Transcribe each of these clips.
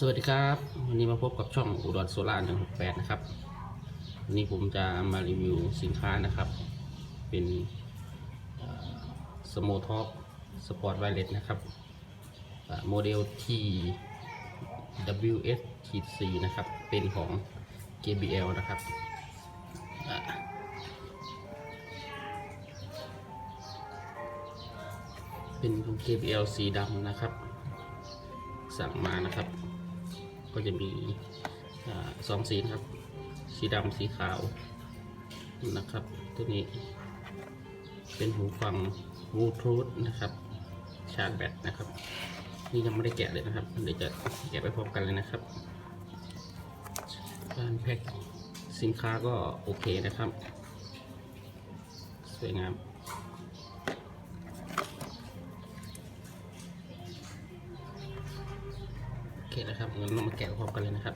สวัสดีครับ วันนี้มาพบกับช่องอุดรโซล่า168นะครับ วันนี้ผมจะมารีวิวสินค้านะครับ เป็นสโมท็อปสปอร์ตไวเลสนะครับโมเดล T WS ขีด4นะครับ เป็นของ JBL นะครับเป็นของ JBL สีดำนะครับ สั่งมานะครับ ก็จะมีอสองสีนะครับ สีดำสีขาวนะครับ ตัวนี้ เป็นหูฟังบลูทูธนะครับ ชาร์จแบตนะครับ นี่ยังไม่ได้แกะเลยนะครับ เดี๋ยวจะแกะไปพร้อมกันเลยนะครับ การแพ็คสินค้าก็โอเคนะครับ สวยงาม เคนะครับงั้นเรามาแกะพร้อมกันเลยนะครับ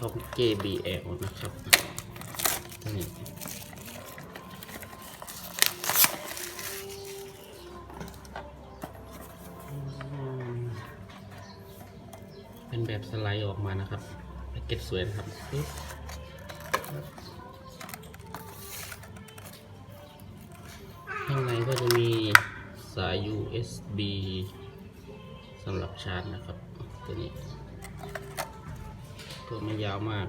ของ JBL นะครับนี้อืมเป็นแบบสไลด์ออกมานะครับแพ็กเกจสวยนะครับ ข้างในก็จะมีสาย USB สำหรับชาร์จนะครับ ตัวนี้ ตัวไม่ยาวมาก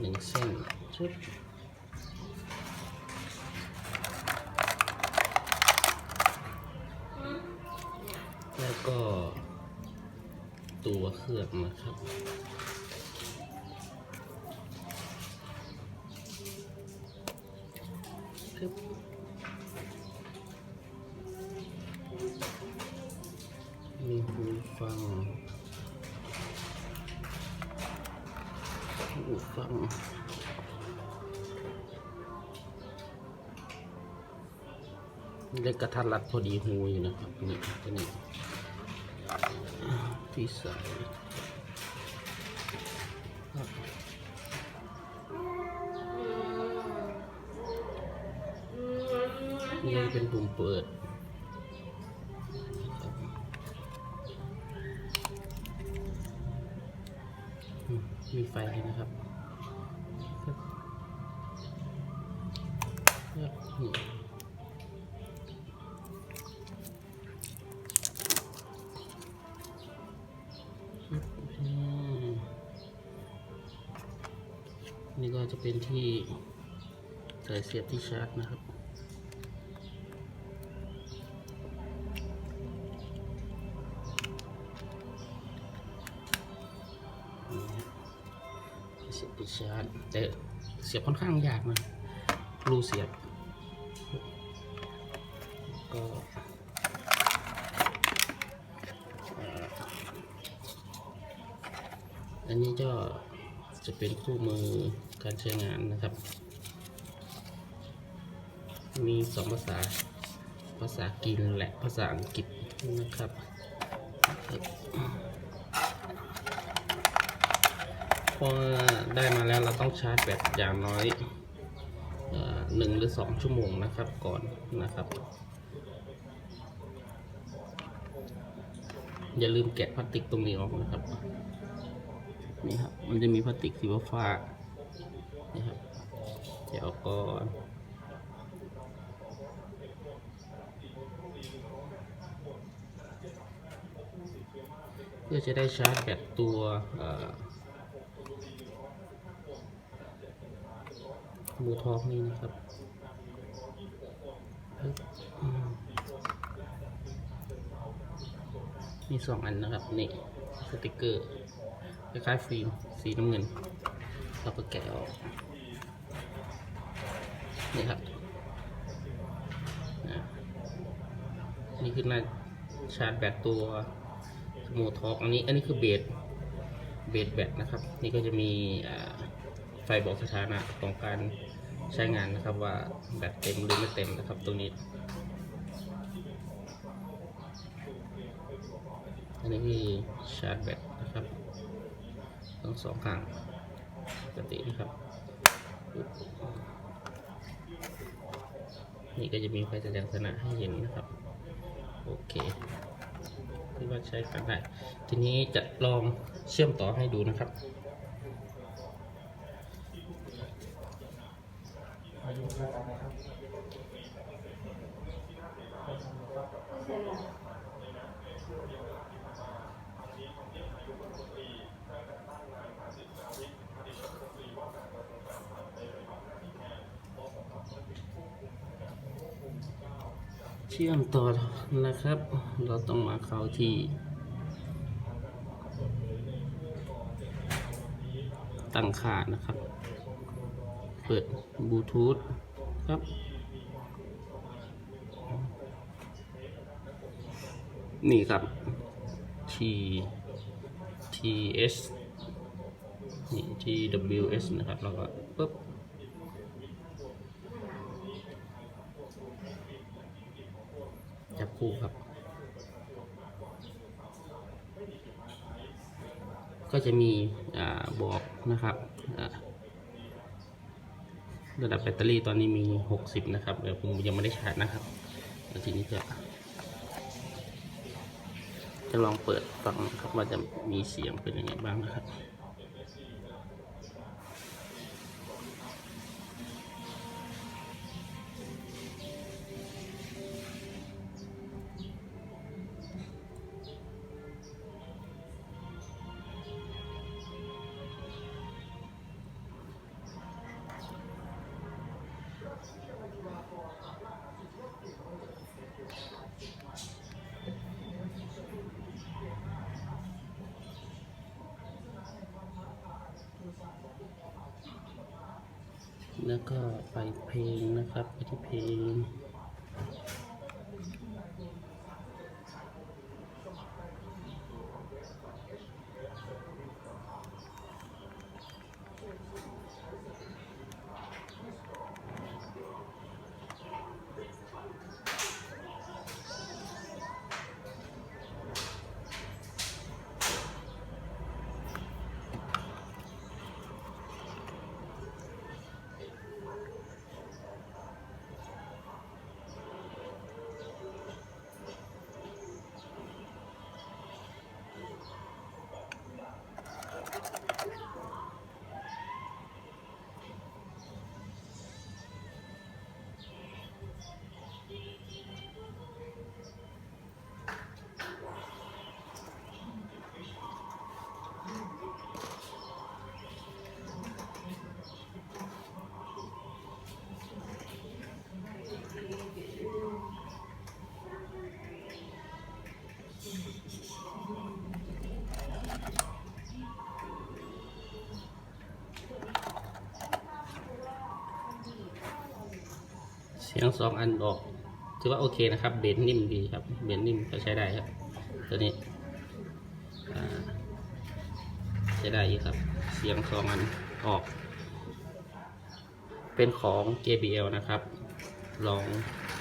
หนึ่งเส้นชุดแล้วก็ตัวเครื่องนะครับ หูฟังเล็กกระทัดรัดพอดีหูอยู่นะครับนี่ตัวนี้ที่ใส่ครับนี่เป็นปุ่มเปิด ไฟให้นะครับครับครับนี่อืมนี่ก็จะเป็นที่สายเสียบที่ชาร์จนะครับียบปิดชาร์จแต่เสียบค่อนข้างยากนะรูเสียบก็อันนี้ก็จะเป็นคู่มือการใช้งานนะครับ มีสองภาษา ภาษากินและภาษาอังกฤษนะครับ พอได้มาแล้วเราต้องชาร์จแบตอย่างน้อยหนึ่งหรือสองชั่วโมงนะครับก่อนนะครับ อย่าลืมแกะพลาสติกตรงนี้ออกนะครับนี่ครับมันจะมีพลาสติกสีฟ้านี่ครับแกะออกก่อนเพื่อจะได้ชาร์จแบตตัว เอ่อหมูทองนี่นะครับมีสองอันนะครับนี่สติกเกอร์คล้ายๆฟิล์มสีน้ำเงิน เราก็แกะออกนี่ครับนี่คือหน้าชาร์จแบตตัวสมูทอกอันนี้อันนี้คือเบสเบสแบตนะครับ นี่ก็จะมีไฟบอกสถานะของการ ใช้งานนะครับว่าแบตเต็มหรือไม่เต็มนะครับตรงนี้ อันนี้คือชาร์จแบตนะครับทั้งสองข้างปกตินะครับปึ๊บนี่ก็จะมีไฟแสดงสถานะให้เห็นนะครับ โอเคที่ว่าใช้กันได้ ทีนี้จะลองเชื่อมต่อให้ดูนะครับ เชื่อมต่อนะครับ เราต้องมาเข้าที่ตั้งค่านะครับ เปิดบลูทูธครับนี่ครับ T TS นี่ TWS นะครับ แล้วก็ปึ๊บจับคู่ครับ ก็จะมีอาบอกนะครับ ระดับแบตเตอรี่ตอนนี้มี 60 นะครับเดี๋ยวผมยังไม่ได้ชาร์จนะครับแล้วทีนี้จะจะลองเปิดฟังนะครับว่าจะมีเสียงเป็นยังไงบ้างนะครับ แล้วก็ไปเพลงนะครับไปที่เพลง สียงสองอันออกถือว่าโอเคนะครับ เบสนิ่มดีครับ เบสนิ่มก็ใช้ได้ครับ ตัวนี้ใช้ได้ยครับ เสียงสองอันออก เป็นของ JBL นะครับ ลอง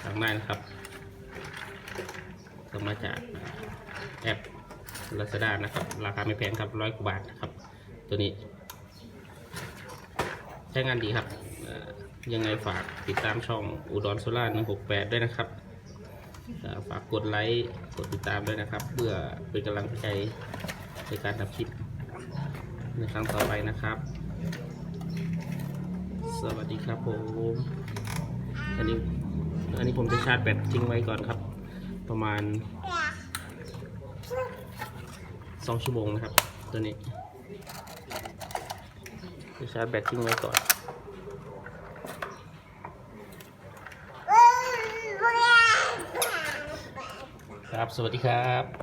ทางได้นะครับก็มาจากแอป Lazada นะครับ ราคาไม่แพงครับร้อยกว่าบาทนะครับ ตัวนี้ ใช้งานดีครับ ยังไงฝากติดตามช่องอุดรโซล่า168ด้วยนะครับ ฝากกดไลค์กดติดตามด้วยนะครับ เพื่อเป็นกำลังใจในการทำคลิปในครั้งต่อไปนะครับ สวัสดีครับผมอันนี้อันนี้ผมจะชาร์จแบตทิ้งไว้ก่อนครับ ประมาณ2ชั่วโมงนะครับ ตัวนี้จะชาร์จแบตทิ้งไว้ก่อน ครับ สวัสดีครับ